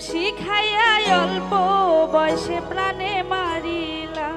শিখাইয়া অল্প বয়সে প্রাণে মারিলা